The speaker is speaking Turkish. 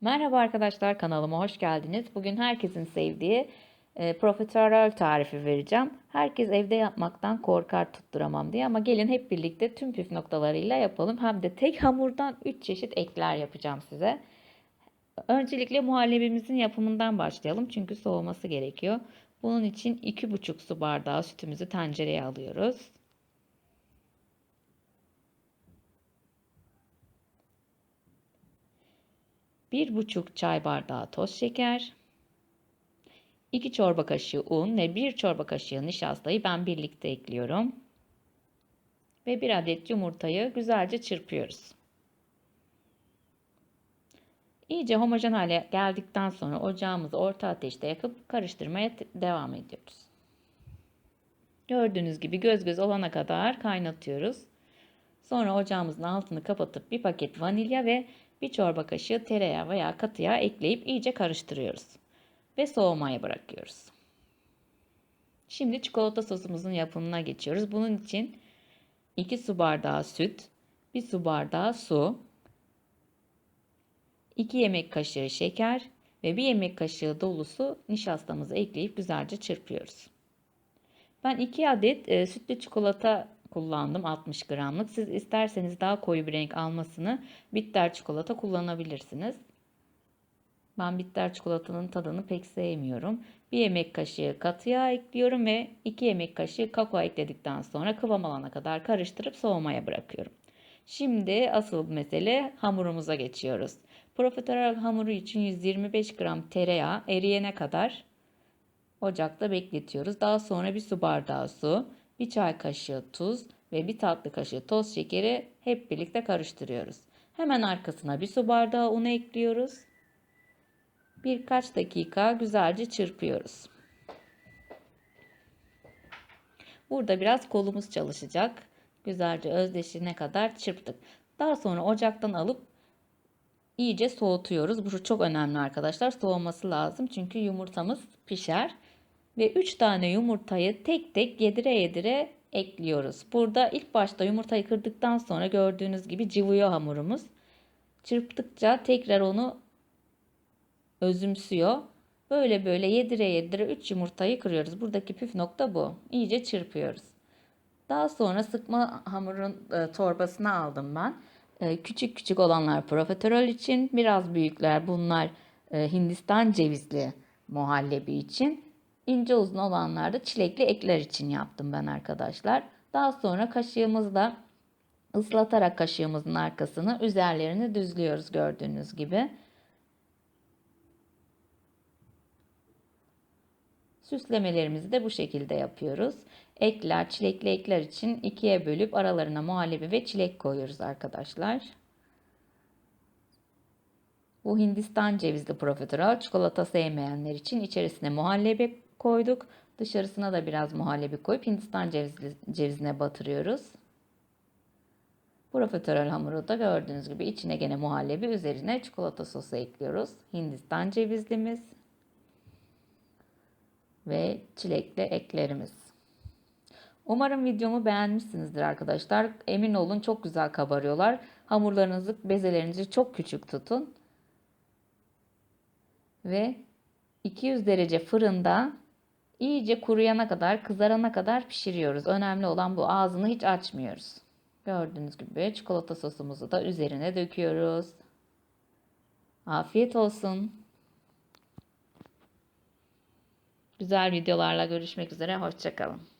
Merhaba arkadaşlar kanalıma hoş geldiniz. Bugün herkesin sevdiği e, profiterol tarifi vereceğim. Herkes evde yapmaktan korkar tutturamam diye ama gelin hep birlikte tüm püf noktalarıyla yapalım. Hem de tek hamurdan 3 çeşit ekler yapacağım size. Öncelikle muhallebimizin yapımından başlayalım çünkü soğuması gerekiyor. Bunun için 2,5 su bardağı sütümüzü tencereye alıyoruz. Bir buçuk çay bardağı toz şeker, 2 çorba kaşığı un ve 1 çorba kaşığı nişastayı ben birlikte ekliyorum. Ve 1 adet yumurtayı güzelce çırpıyoruz. İyice homojen hale geldikten sonra ocağımızı orta ateşte yakıp karıştırmaya devam ediyoruz. Gördüğünüz gibi göz göz olana kadar kaynatıyoruz. Sonra ocağımızın altını kapatıp bir paket vanilya ve bir çorba kaşığı tereyağı veya katı yağ ekleyip iyice karıştırıyoruz. Ve soğumaya bırakıyoruz. Şimdi çikolata sosumuzun yapımına geçiyoruz. Bunun için 2 su bardağı süt, 1 su bardağı su, 2 yemek kaşığı şeker ve 1 yemek kaşığı dolusu nişastamızı ekleyip güzelce çırpıyoruz. Ben 2 adet e, sütlü çikolata kullandım 60 gramlık. Siz isterseniz daha koyu bir renk almasını bitter çikolata kullanabilirsiniz. Ben bitter çikolatanın tadını pek sevmiyorum. Bir yemek kaşığı katı yağ ekliyorum ve 2 yemek kaşığı kakao ekledikten sonra kıvam alana kadar karıştırıp soğumaya bırakıyorum. Şimdi asıl mesele hamurumuza geçiyoruz. Profiterol hamuru için 125 gram tereyağı eriyene kadar ocakta bekletiyoruz. Daha sonra bir su bardağı su, bir çay kaşığı tuz ve bir tatlı kaşığı toz şekeri hep birlikte karıştırıyoruz. Hemen arkasına bir su bardağı un ekliyoruz. Birkaç dakika güzelce çırpıyoruz. Burada biraz kolumuz çalışacak. Güzelce özdeşine kadar çırptık. Daha sonra ocaktan alıp iyice soğutuyoruz. Bu çok önemli arkadaşlar. Soğuması lazım çünkü yumurtamız pişer. Ve 3 tane yumurtayı tek tek yedire yedire ekliyoruz. Burada ilk başta yumurtayı kırdıktan sonra gördüğünüz gibi cıvıyor hamurumuz. Çırptıkça tekrar onu özümsüyor. Böyle böyle yedire yedire 3 yumurtayı kırıyoruz. Buradaki püf nokta bu. İyice çırpıyoruz. Daha sonra sıkma hamurun e, torbasına aldım ben. E, küçük küçük olanlar profiterol için, biraz büyükler bunlar e, Hindistan cevizli muhallebi için. İnce uzun olanlar da çilekli ekler için yaptım ben arkadaşlar. Daha sonra kaşığımızla ıslatarak kaşığımızın arkasını üzerlerini düzlüyoruz gördüğünüz gibi. Süslemelerimizi de bu şekilde yapıyoruz. Ekler, çilekli ekler için ikiye bölüp aralarına muhallebi ve çilek koyuyoruz arkadaşlar. Bu Hindistan cevizli profiterol çikolata sevmeyenler için içerisine muhallebi koyduk. Dışarısına da biraz muhallebi koyup Hindistan cevizli, cevizine batırıyoruz. Profiterol hamuru da gördüğünüz gibi içine gene muhallebi üzerine çikolata sosu ekliyoruz. Hindistan cevizlimiz ve çilekli eklerimiz. Umarım videomu beğenmişsinizdir arkadaşlar. Emin olun çok güzel kabarıyorlar. Hamurlarınızı, bezelerinizi çok küçük tutun. Ve 200 derece fırında iyice kuruyana kadar, kızarana kadar pişiriyoruz. Önemli olan bu. Ağzını hiç açmıyoruz. Gördüğünüz gibi çikolata sosumuzu da üzerine döküyoruz. Afiyet olsun. Güzel videolarla görüşmek üzere. Hoşçakalın.